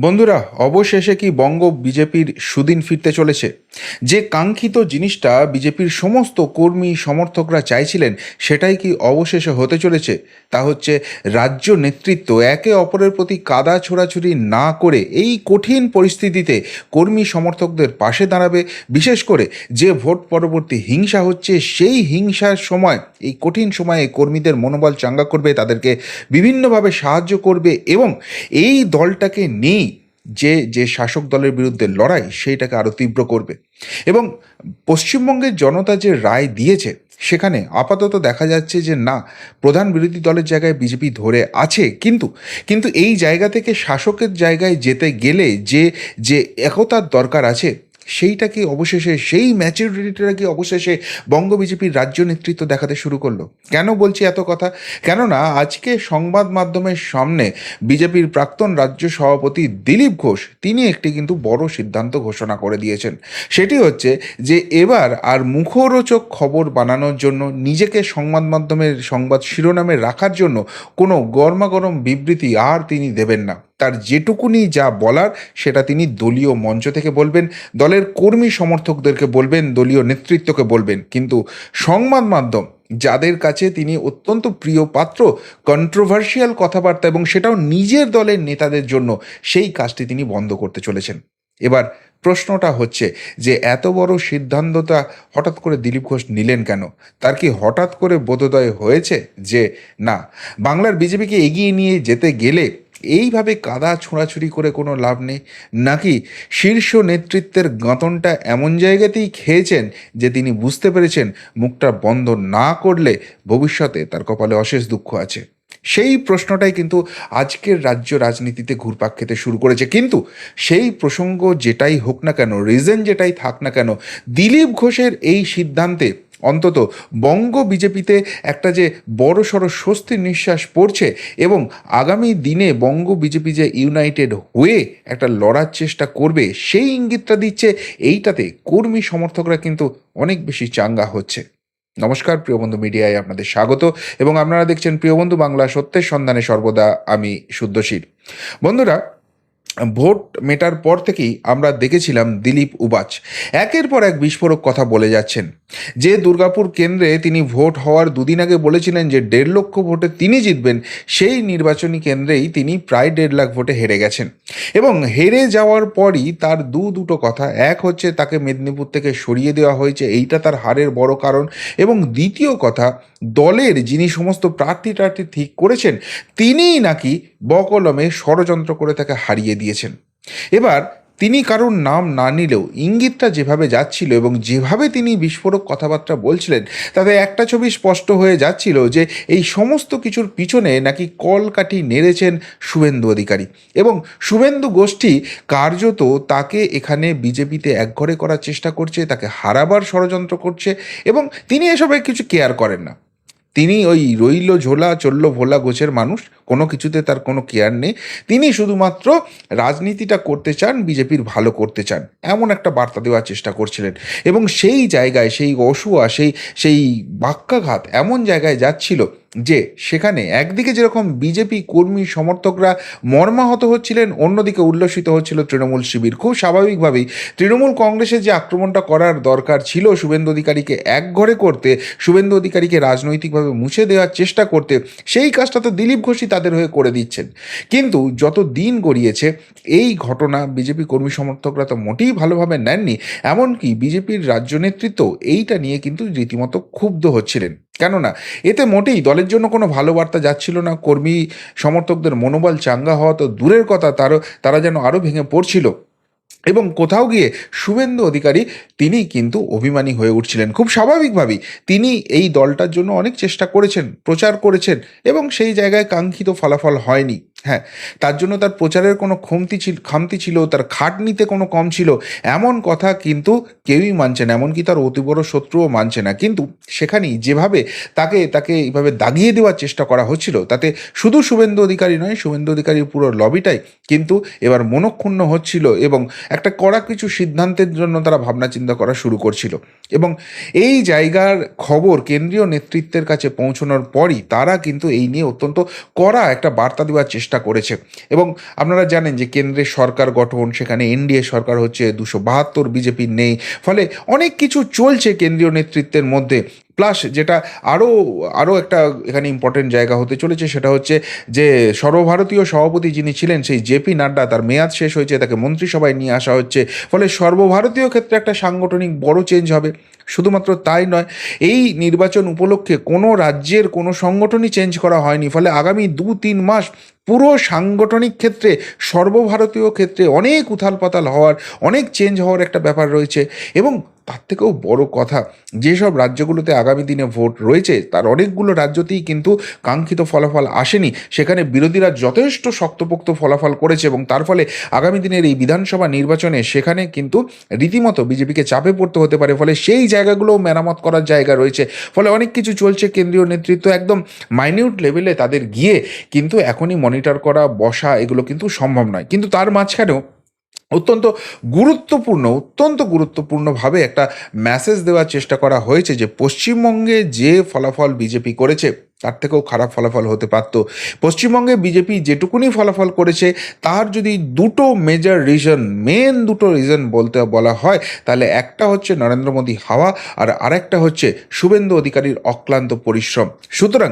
বন্ধুরা, অবশেষে কি বঙ্গ বিজেপির সুদিন ফিরতে চলেছে? যে কাঙ্ক্ষিত জিনিসটা বিজেপির সমস্ত কর্মী সমর্থকরা চাইছিলেন, সেটাই কি অবশেষে হতে চলেছে? তা হচ্ছে, রাজ্য নেতৃত্ব একে অপরের প্রতি কাদা ছোড়াছুড়ি না করে এই কঠিন পরিস্থিতিতে কর্মী সমর্থকদের পাশে দাঁড়াবে। বিশেষ করে যে ভোট পরবর্তী হিংসা হচ্ছে, সেই হিংসার সময়, এই কঠিন সময়ে কর্মীদের মনোবল চাঙ্গা করবে, তাদেরকে বিভিন্নভাবে সাহায্য করবে এবং এই দলটাকে নিয়েই যে যে শাসক দলের বিরুদ্ধে লড়াই সেইটাকে আরও তীব্র করবে। এবং পশ্চিমবঙ্গের জনতা যে রায় দিয়েছে, সেখানে আপাতত দেখা যাচ্ছে যে না, প্রধান বিরোধী দলের জায়গায় বিজেপি ধরে আছে, কিন্তু কিন্তু এই জায়গা থেকে শাসকের জায়গায় যেতে গেলে যে যে একতার দরকার আছে সেইটা কি অবশেষে, সেই ম্যাচুরিটিটা কি অবশেষে বঙ্গ বিজেপির রাজ্য নেতৃত্ব দেখাতে শুরু করল। কেন বলছি এত কথা? কেননা আজকে সংবাদ মাধ্যমের সামনে বিজেপির প্রাক্তন রাজ্য সভাপতি দিলীপ ঘোষ, তিনি একটি কিন্তু বড় সিদ্ধান্ত ঘোষণা করে দিয়েছেন। সেটি হচ্ছে যে এবার আর মুখরোচক খবর বানানোর জন্য, নিজেকে সংবাদ মাধ্যমের সংবাদ শিরোনামে রাখার জন্য কোনো গরমাগরম বিবৃতি আর তিনি দেবেন না। তার যেটুকুনি যা বলার, সেটা তিনি দলীয় মঞ্চ থেকে বলবেন, দলের কর্মী সমর্থকদেরকে বলবেন, দলীয় নেতৃত্বকে বলবেন। কিন্তু সংবাদ মাধ্যম, যাদের কাছে তিনি অত্যন্ত প্রিয় পাত্র কন্ট্রোভার্সিয়াল কথাবার্তা এবং সেটাও নিজের দলের নেতাদের জন্য, সেই কাজটি তিনি বন্ধ করতে চলেছেন। এবার প্রশ্নটা হচ্ছে যে, এত বড় সিদ্ধান্তটা হঠাৎ করে দিলীপ ঘোষ নিলেন কেন? তার কি হঠাৎ করে বোধোদয় হয়েছে যে, না, বাংলার বিজেপিকে এগিয়ে নিয়ে যেতে গেলে এইভাবে কাদা ছোঁড়াছুড়ি করে কোনো লাভ নেই। নাকি শীর্ষ নেতৃত্বের গাঁতনটা এমন জায়গাতেই খেয়েছেন যে তিনি বুঝতে পেরেছেন মুখটা বন্ধ না করলে ভবিষ্যতে তার কপালে অশেষ দুঃখ আছে? সেই প্রশ্নটাই কিন্তু আজকের রাজ্য রাজনীতিতে ঘুরপাক খেতে শুরু করেছে। কিন্তু সেই প্রসঙ্গ যেটাই হোক না কেন রিজন যেটাই থাক না কেন, দিলীপ ঘোষের এই সিদ্ধান্তে অন্তত বঙ্গ বিজেপিতে একটা যে বড় সড়ো স্বস্তির নিঃশ্বাস পড়ছে এবং আগামী দিনে বঙ্গ বিজেপি যে ইউনাইটেড হয়ে একটা লড়ার চেষ্টা করবে, সেই ইঙ্গিতটা দিচ্ছে, এইটাতে কর্মী সমর্থকরা কিন্তু অনেক বেশি চাঙ্গা হচ্ছে। নমস্কার, প্রিয় বন্ধু মিডিয়ায় আপনাদের স্বাগত এবং আপনারা দেখছেন প্রিয় বন্ধু বাংলা সত্যের সন্ধানে সর্বদা আমি শুদ্ধশীল। বন্ধুরা ভোট মেটার পর থেকেই আমরা দেখেছিলাম দিলীপ উবাচ। একের পর এক বিস্ফোরক কথা বলে যাচ্ছেন। যে দুর্গাপুর কেন্দ্রে তিনি ভোট হওয়ার দুদিন আগে বলেছিলেন যে দেড় লক্ষ ভোটে তিনি জিতবেন, সেই নির্বাচনী কেন্দ্রেই তিনি প্রায় দেড় লাখ ভোটে হেরে গেছেন। এবং হেরে যাওয়ার পরই তার দু দুটো কথা। এক হচ্ছে তাকে মেদিনীপুর থেকে সরিয়ে দেওয়া হয়েছে, এইটা তার হারের বড় কারণ। এবং দ্বিতীয় কথা দলের যিনি সমস্ত প্রার্থী টার্থী ঠিক করেছেন, তিনিই নাকি বকলমে ষড়যন্ত্র করে তাকে হারিয়ে দিয়েছেন। এবার তিনি কারোর নাম না নিলেও ইঙ্গিতটা যেভাবে যাচ্ছিল এবং যেভাবে তিনি বিস্ফোরক কথাবার্তা বলছিলেন, তাতে একটা ছবি স্পষ্ট হয়ে যাচ্ছিল যে এই সমস্ত কিছুর পিছনে নাকি কলকাঠি নেড়েছেন শুভেন্দু অধিকারী। এবং শুভেন্দু গোষ্ঠী কার্যত তাকে এখানে বিজেপিতে একঘরে করার চেষ্টা করছে, তাকে হারাবার ষড়যন্ত্র করছে এবং তিনি এসবে কিছু কেয়ার করেন না। তিনি ওই রইল ঝোলা চলল ভোলা গোছের মানুষ, কোনো কিছুতে তার কোনো কেয়ার নেই। তিনি শুধুমাত্র রাজনীতিটা করতে চান, বিজেপির ভালো করতে চান, এমন একটা বার্তা দেওয়ার চেষ্টা করছিলেন। এবং সেই জায়গায়, সেই অসুয়া, সেই সেই বাক্যাঘাত এমন জায়গায় যাচ্ছিল যে সেখানে একদিকে যেরকম বিজেপি কর্মী সমর্থকরা মর্মাহত হচ্ছিলেন, অন্যদিকে উল্লসিত হচ্ছিল তৃণমূল শিবির। খুব স্বাভাবিকভাবেই তৃণমূল কংগ্রেসের যে আক্রমণটা করার দরকার ছিল শুভেন্দু অধিকারীকে একঘরে করতে, শুভেন্দু অধিকারীকে রাজনৈতিকভাবে মুছে দেওয়ার চেষ্টা করতে, সেই কাজটা তো দিলীপ ঘোষই তাদের হয়ে করে দিচ্ছেন। কিন্তু যত দিন গড়িয়েছে, এই ঘটনা বিজেপি কর্মী সমর্থকরা তো মোটেই ভালোভাবে নেননি। এমনকি বিজেপির রাজ্য নেতৃত্ব এইটা নিয়ে কিন্তু রীতিমতো ক্ষুব্ধ হচ্ছিলেন। কেননা এতে মোটেই দলের জন্য কোনো ভালো বার্তা যাচ্ছিল না। কর্মী, সমর্থকদের মনোবল চাঙ্গা হওয়া তো দূরের কথা, তারও, তারা যেন আরও ভেঙে পড়ছিল। এবং কোথাও গিয়ে শুভেন্দু অধিকারী, তিনি কিন্তু অভিমানী হয়ে উঠছিলেন। খুব স্বাভাবিকভাবেই তিনি এই দলটার জন্য অনেক চেষ্টা করেছেন, প্রচার করেছেন এবং সেই জায়গায় কাঙ্ক্ষিত ফলাফল হয়নি। হ্যাঁ তার জন্য তার প্রচারের কোনো খমতি ছিল, খামতি ছিল, তার খাটনিতে কোনো কম ছিল, এমন কথা কিন্তু কেউই মানছে না, এমনকি তার অতি বড় শত্রুও মানছে না। কিন্তু সেখানেই যেভাবে তাকে তাকে এইভাবে দাগিয়ে দেওয়ার চেষ্টা করা হচ্ছিল, তাতে শুধু শুভেন্দু অধিকারী নয়, শুভেন্দু অধিকারীর পুরো লবিটাই কিন্তু এবার মনক্ষুণ্ণ হচ্ছিল এবং একটা কড়া কিছু সিদ্ধান্তের জন্য তারা ভাবনা চিন্তা করা শুরু করছিল। এবং এই জায়গার খবর কেন্দ্রীয় নেতৃত্বের কাছে পৌঁছানোর পরই তারা কিন্তু এই নিয়ে অত্যন্ত কড়া একটা বার্তা দেওয়ার চেষ্টা চেষ্টা করেছে। এবং আপনারা জানেন যে কেন্দ্রের সরকার গঠন, সেখানে এনডিএ সরকার হচ্ছে দুশো বাহাত্তর বিজেপির নেই। ফলে অনেক কিছু চলছে কেন্দ্রীয় নেতৃত্বের মধ্যে। প্লাস যেটা আরও আরও একটা এখানে ইম্পর্টেন্ট জায়গা হতে চলেছে সেটা হচ্ছে যে সর্বভারতীয় সভাপতি যিনি ছিলেন সেই জেপি নাড্ডা, তার মেয়াদ শেষ হয়েছে, তাকে মন্ত্রিসভায় নিয়ে আসা হচ্ছে। ফলে সর্বভারতীয় ক্ষেত্রে একটা সাংগঠনিক বড় চেঞ্জ হবে। শুধুমাত্র তাই নয়, এই নির্বাচন উপলক্ষে কোনো রাজ্যের কোনো সংগঠনই চেঞ্জ করা হয়নি। ফলে আগামী দু তিন মাস পুরো সাংগঠনিক ক্ষেত্রে, সর্বভারতীয় ক্ষেত্রে অনেক উথাল পাতাল হওয়ার, অনেক চেঞ্জ হওয়ার একটা ব্যাপার রয়েছে। এবং তার থেকেও বড় কথা, যেসব রাজ্যগুলোতে আগামী দিনে ভোট রয়েছে, তার অনেকগুলো রাজ্যতেই কিন্তু কাঙ্ক্ষিত ফলাফল আসেনি। সেখানে বিরোধীরা যথেষ্ট শক্তপোক্ত ফলাফল করেছে এবং তার ফলে আগামী দিনের এই বিধানসভা নির্বাচনে সেখানে কিন্তু রীতিমতো বিজেপিকে চাপে পড়তে হতে পারে। ফলে সেই জায়গাগুলোও মেরামত করার জায়গা রয়েছে। ফলে অনেক কিছু চলছে, কেন্দ্রীয় নেতৃত্ব একদম মাইনিউট লেভেলে তাদের গিয়ে কিন্তু এখনই মনিটর করা, বসা এগুলো কিন্তু সম্ভব নয়। কিন্তু তার মাঝখানেও অত্যন্ত গুরুত্বপূর্ণ, অত্যন্ত গুরুত্বপূর্ণভাবে একটা মেসেজ দেওয়ার চেষ্টা করা হয়েছে যে পশ্চিমবঙ্গে যে ফলাফল বিজেপি করেছে তার থেকেও খারাপ ফলাফল হতে পারত। পশ্চিমবঙ্গে বিজেপি যেটুকুনি ফলাফল করেছে, তার যদি দুটো মেজর রিজন মেন দুটো রিজন বলতে বলা হয়, তাহলে একটা হচ্ছে নরেন্দ্র মোদী হাওয়া আর আরেকটা হচ্ছে শুভেন্দু অধিকারীর অক্লান্ত পরিশ্রম। সুতরাং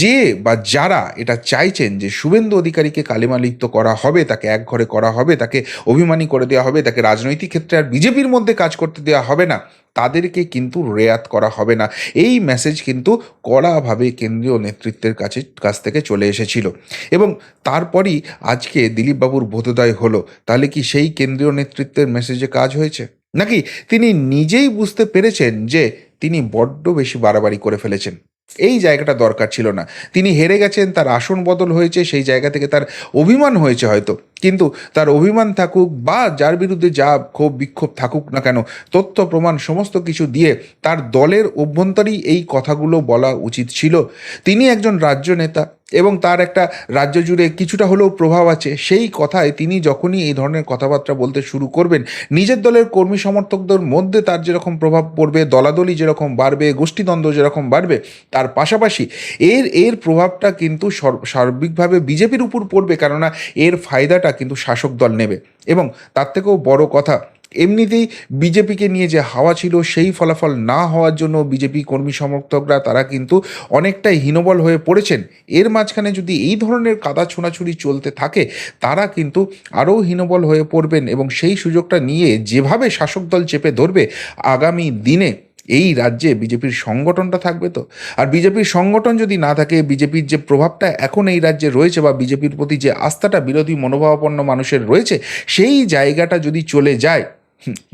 যে বা যারা এটা চাইছেন যে শুভেন্দু অধিকারীকে কালিমালিপ্ত করা হবে, তাকে এক ঘরে করা হবে, তাকে অভিমানী করে দেওয়া হবে, তাকে রাজনৈতিক ক্ষেত্রে আর বিজেপির মধ্যে কাজ করতে দেওয়া হবে না তাদেরকে কিন্তু রেয়াত করা হবে না। এই মেসেজ কিন্তু কড়াভাবে কেন্দ্রীয় নেতৃত্বের কাছে, কাছ থেকে চলে এসেছিল। এবং তারপরই আজকে দিলীপবাবুর বোধোদয় হলো। তাহলে কি সেই কেন্দ্রীয় নেতৃত্বের মেসেজে কাজ হয়েছে? নাকি তিনি নিজেই বুঝতে পেরেছেন যে তিনি বড্ড বেশি বাড়াবাড়ি করে ফেলেছেন? এই জায়গাটা দরকার ছিল না। তিনি হেরে গেছেন, তার আসন বদল হয়েছে, সেই জায়গা থেকে তার অভিমান হয়েছে হয়তো। কিন্তু তার অভিমান থাকুক বা যার বিরুদ্ধে যা ক্ষোভ, বিক্ষোভ থাকুক না কেন, তথ্য, প্রমাণ, সমস্ত কিছু দিয়ে তার দলের অভ্যন্তরেই এই কথাগুলো বলা উচিত ছিল। তিনি একজন রাজ্য নেতা এবং তার একটা রাজ্য জুড়ে কিছুটা হলেও প্রভাব আছে, সেই কথায় তিনি যখনই এই ধরনের কথাবার্তা বলতে শুরু করবেন, নিজের দলের কর্মী সমর্থকদের মধ্যে তার যেরকম প্রভাব পড়বে, দলাদলি যেরকম বাড়বে, গোষ্ঠীদ্বন্দ্ব যেরকম বাড়বে, তার পাশাপাশি এর এর প্রভাবটা কিন্তু সার্বিকভাবে বিজেপির উপর পড়বে, কেননা এর ফায়দাটা কিন্তু শাসক দল নেবে। এবং তার থেকেও বড় কথা এমনিতেই বিজেপিকে নিয়ে যে হাওয়া ছিল, সেই ফলাফল না হওয়ার জন্য বিজেপি কর্মী সমর্থকরা, তারা কিন্তু অনেকটাই হীনবল হয়ে পড়েছেন। এর মাঝখানে যদি এই ধরনের কাদা ছোঁড়াছুড়ি চলতে থাকে, তারা কিন্তু আরও হীনবল হয়ে পড়বেন এবং সেই সুযোগটা নিয়ে যেভাবে শাসক দল চেপে ধরবে, আগামী দিনে এই রাজ্যে বিজেপির সংগঠনটা থাকবে তো? আর বিজেপির সংগঠন যদি না থাকে, বিজেপির যে প্রভাবটা এখন এই রাজ্যে রয়েছে বা বিজেপির প্রতি যে আস্থাটা, বিরোধী মনোভাবাপন্ন মানুষের রয়েছে, সেই জায়গাটা যদি চলে যায়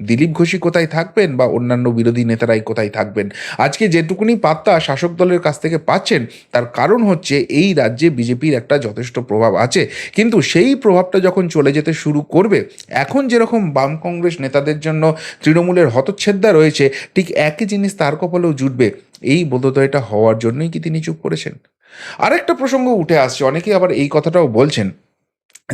দিলীপ ঘোষই কোথায় থাকবেন বা অন্যান্য বিরোধী নেতারাই কোথায় থাকবেন? আজকে যেটুকুনি পাত্তা শাসক দলের কাছ থেকে পাচ্ছেন, তার কারণ হচ্ছে এই রাজ্যে বিজেপির একটা যথেষ্ট প্রভাব আছে। কিন্তু সেই প্রভাবটা যখন চলে যেতে শুরু করবে, এখন যেরকম বাম কংগ্রেস নেতাদের জন্য তৃণমূলের হতচ্ছেদ্যা রয়েছে, ঠিক একই জিনিস তার কপালেও জুটবে। এই বোধোদয়টা হওয়ার জন্যই কি তিনি চুপ করেছেন? আরেকটা প্রসঙ্গ উঠে আসছে, অনেকেই আবার এই কথাটাও বলছেন।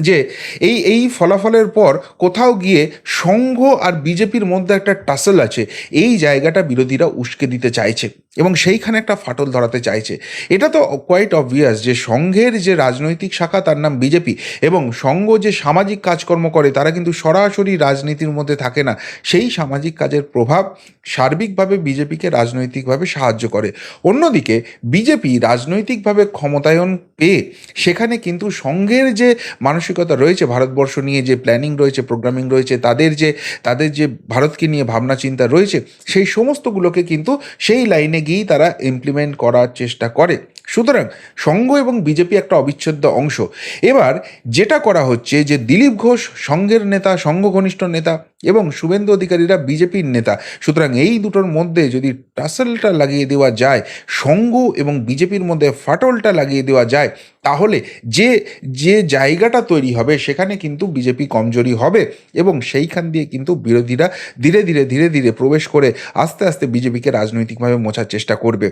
যে এই এই ফলাফলের পর কোথাও গিয়ে সংঘ আর বিজেপির মধ্যে একটা টাসেল আছে। এই জায়গাটা বিরোধীরা উস্কে দিতে চাইছে। এবং সেইখানে একটা ফাটল ধরাতে চাইছে। এটা তো কোয়াইট অবভিয়াস যে সংঘের যে রাজনৈতিক শাখা, তার নাম বিজেপি এবং সংঘ যে সামাজিক কাজকর্ম করে, তারা কিন্তু সরাসরি রাজনীতির মধ্যে থাকে না। সেই সামাজিক কাজের প্রভাব সার্বিকভাবে বিজেপিকে রাজনৈতিকভাবে সাহায্য করে। অন্যদিকে বিজেপি রাজনৈতিকভাবে ক্ষমতায়ন পেয়ে সেখানে কিন্তু সংঘের যে মানসিকতা রয়েছে, ভারতবর্ষ নিয়ে যে প্ল্যানিং রয়েছে প্রোগ্রামিং রয়েছে, তাদের যে তাদের যে ভারতকে নিয়ে ভাবনা চিন্তা রয়েছে, সেই সমস্তগুলোকে কিন্তু সেই লাইনে গিয়েই তারা ইমপ্লিমেন্ট করার চেষ্টা করে। সুতরাং সংঘ এবং বিজেপি একটা অবিচ্ছেদ্য অংশ। এবার যেটা করা হচ্ছে যে দিলীপ ঘোষ সংঘের নেতা সংঘ ঘনিষ্ঠ নেতা এবং শুভেন্দু অধিকারীরা বিজেপির নেতা। সুতরাং এই দুটোর মধ্যে যদি টাসেলটা লাগিয়ে দেওয়া যায় সংঘ এবং বিজেপির মধ্যে ফাটলটা লাগিয়ে দেওয়া যায়, তাহলে যে যে জায়গাটা তৈরি হবে সেখানে কিন্তু বিজেপি কমজোরি হবে এবং সেইখান দিয়ে কিন্তু বিরোধীরা ধীরে ধীরে ধীরে ধীরে প্রবেশ করে আস্তে আস্তে বিজেপিকে রাজনৈতিকভাবে মোছার চেষ্টা করবে।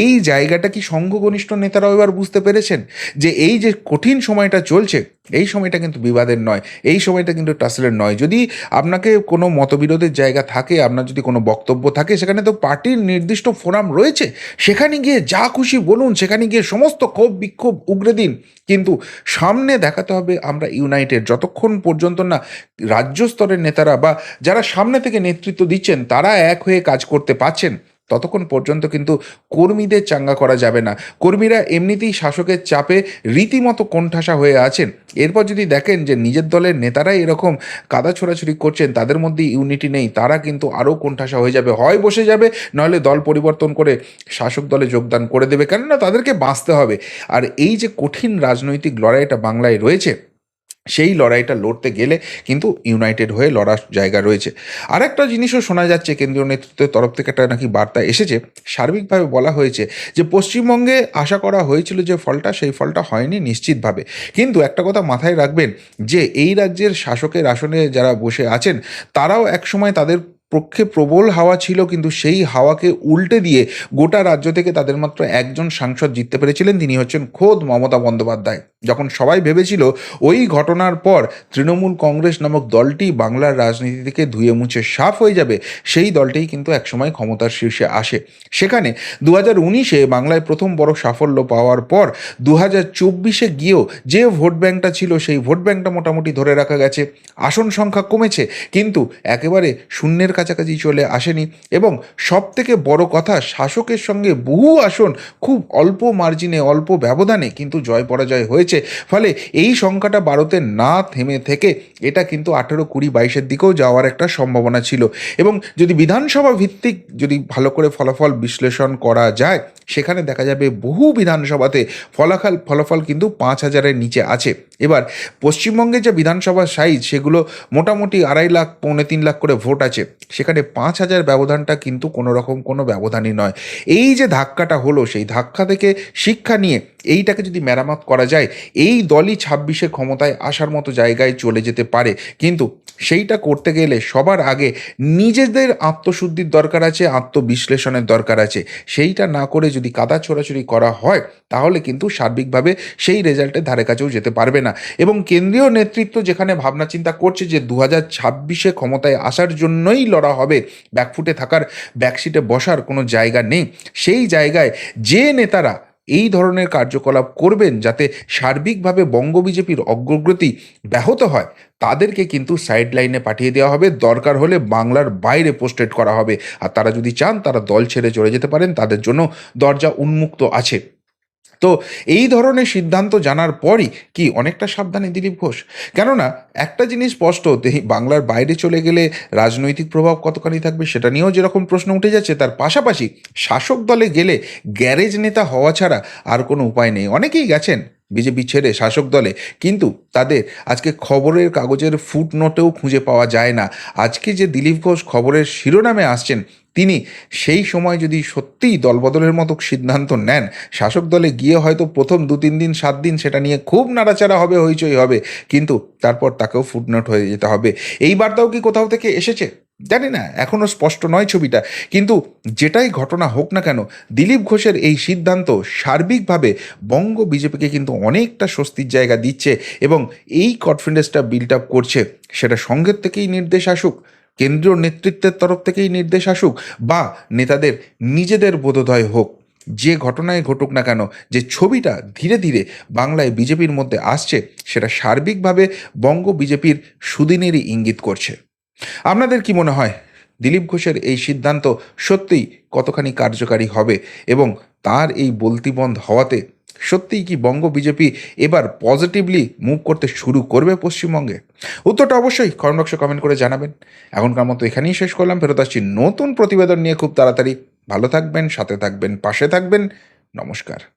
এই জায়গাটা কি সংঘ ঘনিষ্ঠ নেতারাও এবার বুঝতে পেরেছেন যে এই যে কঠিন সময়টা চলছে, এই সময়টা কিন্তু বিবাদের নয়, এই সময়টা কিন্তু টাসেলের নয়। যদি আপনাকে কোনো মতবিরোধের জায়গা থাকে, আপনার যদি কোনো বক্তব্য থাকে, সেখানে তো পার্টির নির্দিষ্ট ফোরাম রয়েছে, সেখানে গিয়ে যা খুশি বলুন, সেখানে গিয়ে সমস্ত ক্ষোভ, বিক্ষোভ উগরে দিন। কিন্তু সামনে দেখাতে হবে আমরা ইউনাইটেড, যতক্ষণ পর্যন্ত না রাজ্য স্তরের নেতারা বা যারা সামনে থেকে নেতৃত্ব দিচ্ছেন, তারা এক হয়ে কাজ করতে পারছেন। ততক্ষণ পর্যন্ত কিন্তু কর্মীদের চাঙ্গা করা যাবে না। কর্মীরা এমনিতেই শাসকের চাপে রীতিমতো কোণঠাসা হয়ে আছেন। এরপর যদি দেখেন যে নিজের দলের নেতারাই এরকম কাদা ছোড়াছুড়ি করছেন, তাদের মধ্যে ইউনিটি নেই, তারা কিন্তু আরও কোণঠাসা হয়ে যাবে, হয় বসে যাবে, নইলে দল পরিবর্তন করে শাসক দলে যোগদান করে দেবে। কেননা তাদেরকে বাঁচতে হবে। আর এই যে কঠিন রাজনৈতিক লড়াইটা বাংলায় রয়েছে সেই লড়াইটা লড়তে গেলে কিন্তু ইউনাইটেড হয়ে লড়ার জায়গা রয়েছে। আর একটা জিনিসও শোনা যাচ্ছে, কেন্দ্রীয় নেতৃত্বের তরফ থেকে একটা নাকি বার্তা এসেছে। সার্বিকভাবে বলা হয়েছে যে, পশ্চিমবঙ্গে আশা করা হয়েছিল যে ফলটা, সেই ফলটা হয়নি নিশ্চিতভাবে। কিন্তু একটা কথা মাথায় রাখবেন যে, এই রাজ্যের শাসকের আসনে যারা বসে আছেন, তারাও একসময় তাদের পক্ষে প্রবল হাওয়া ছিল, কিন্তু সেই হাওয়াকে উল্টে দিয়ে গোটা রাজ্য থেকে তাদের মাত্র একজন সাংসদ জিততে পেরেছিলেন। তিনি হচ্ছেন খোদ মমতা বন্দ্যোপাধ্যায়। যখন সবাই ভেবেছিল ওই ঘটনার পর তৃণমূল কংগ্রেস নামক দলটি বাংলার রাজনীতি থেকে ধুয়ে মুছে সাফ হয়ে যাবে, সেই দলটিই কিন্তু একসময় ক্ষমতার শীর্ষে আসে। সেখানে দু হাজার উনিশে বাংলায় প্রথম বড় সাফল্য পাওয়ার পর দু হাজার চব্বিশে গিয়েও যে ভোট ব্যাংকটা ছিল, সেই ভোট ব্যাংকটা মোটামুটি ধরে রাখা গেছে। আসন সংখ্যা কমেছে, কিন্তু একেবারে শূন্যের কাছাকাছি চলে আসেনি এবং সব থেকে বড় কথা, শাসকের সঙ্গে বহু আসন খুব অল্প মার্জিনে অল্প ব্যবধানে কিন্তু জয় পরাজয় হয়েছে। ফলে এই সংখ্যাটা বারোতে না থেমে থেকে এটা কিন্তু আঠেরো কুড়ি বাইশের দিকেও যাওয়ার একটা সম্ভাবনা ছিল। এবং যদি বিধানসভা ভিত্তিক যদি ভালো করে ফলাফল বিশ্লেষণ করা যায় সেখানে দেখা যাবে বহু বিধানসভাতে ফলাফল ফলাফল কিন্তু পাঁচ হাজারের নিচে আছে। এবার পশ্চিমবঙ্গে যে বিধানসভা সাইজ, সেগুলো মোটামুটি আড়াই লাখ, পৌনে তিন লাখ করে ভোট আছে। সেখানে পাঁচ হাজার ব্যবধানটা কিন্তু কোনো রকম কোনো ব্যবধানই নয়। এই যে ধাক্কাটা হলো, সেই ধাক্কা থেকে শিক্ষা নিয়ে এইটাকে যদি মেরামত করা যায়, এই দলই ছাব্বিশে ক্ষমতায় আসার মতো জায়গায় চলে যেতে পারে। কিন্তু সেইটা করতে গেলে সবার আগে নিজেদের আত্মশুদ্ধির দরকার আছে, আত্মবিশ্লেষণের দরকার আছে। সেইটা না করে যদি কাদা ছোড়াছুড়ি করা হয়, তাহলে কিন্তু সার্বিকভাবে সেই রেজাল্টের ধারে কাছেও যেতে পারবে না। এবং কেন্দ্রীয় নেতৃত্ব যেখানে ভাবনা চিন্তা করছে যে দু হাজার ছাব্বিশে ক্ষমতায় আসার জন্যই লড়া হবে ব্যাকফুটে থাকার ব্যাকসিটে বসার কোনো জায়গা নেই। সেই জায়গায় যে নেতারা এই ধরনের কার্যকলাপ করবেন যাতে সার্বিকভাবে বঙ্গ বিজেপির অগ্রগতি ব্যাহত হয়। তাদেরকে কিন্তু সাইড লাইনে পাঠিয়ে দেওয়া হবে। দরকার হলে বাংলার বাইরে পোস্টেড করা হবে। আর তারা যদি চান, তারা দল ছেড়ে চলে যেতে পারেন। তাদের জন্য দরজা উন্মুক্ত আছে। তো এই ধরনের সিদ্ধান্ত জানার পরই কি অনেকটা সাবধানে দিলীপ ঘোষ? কেননা একটা জিনিস স্পষ্ট বাংলার বাইরে চলে গেলে রাজনৈতিক প্রভাব কতখানি থাকবে সেটা নিয়েও যেরকম প্রশ্ন উঠে যাচ্ছে, তার পাশাপাশি শাসক দলে গেলে গ্যারেজ নেতা হওয়া ছাড়া আর কোনো উপায় নেই। অনেকেই গেছেন বিজেপি ছেড়ে শাসক দলে। কিন্তু তাদের আজকে খবরের কাগজের ফুটনোটেও খুঁজে পাওয়া যায় না। আজকে যে দিলীপ ঘোষ খবরের শিরোনামে আসছেন, তিনি সেই সময় যদি সত্যিই দলবদলের মতো সিদ্ধান্ত নেন, শাসক দলে গিয়ে হয়তো প্রথম দু তিন দিন, সাত দিন সেটা নিয়ে খুব নাড়াচাড়া হবে, হইচই হবে। কিন্তু তারপর তাকেও ফুটনোট হয়ে যেতে হবে। এই বার্তাও কি কোথাও থেকে এসেছে? জানি না এখনও স্পষ্ট নয় ছবিটা। কিন্তু যেটাই ঘটনা হোক না কেন, দিলীপ ঘোষের এই সিদ্ধান্ত সার্বিকভাবে বঙ্গ বিজেপিকে কিন্তু অনেকটা স্বস্তির জায়গা দিচ্ছে এবং এই কনফিডেন্সটা বিল্ড আপ করছে। সেটা সঙ্গের থেকেই নির্দেশ আসুক, কেন্দ্রীয় নেতৃত্বের তরফ থেকেই নির্দেশ আসুক বা নেতাদের নিজেদের বোধোদয় হোক। যে ঘটনায় ঘটুক না কেন, যে ছবিটা ধীরে ধীরে বাংলায় বিজেপির মধ্যে আসছে, সেটা সার্বিকভাবে বঙ্গ বিজেপির সুদিনেরই ইঙ্গিত করছে। আপনাদের কি মনে হয় দিলীপ ঘোষের এই সিদ্ধান্ত সত্যিই কতখানি কার্যকারী হবে এবং তার এই বলতি বন্ধ হওয়াতে সত্যিই কি বঙ্গ বিজেপি এবার পজিটিভলি মুভ করতে শুরু করবে পশ্চিমবঙ্গে? উত্তরটা অবশ্যই কমেন্ট বক্সে কমেন্ট করে জানাবেন। এখনকার মতো এখানেই শেষ করলাম। ফেরত আসছি নতুন প্রতিবেদন নিয়ে খুব তাড়াতাড়ি। ভালো থাকবেন, সাথে থাকবেন, পাশে থাকবেন। নমস্কার।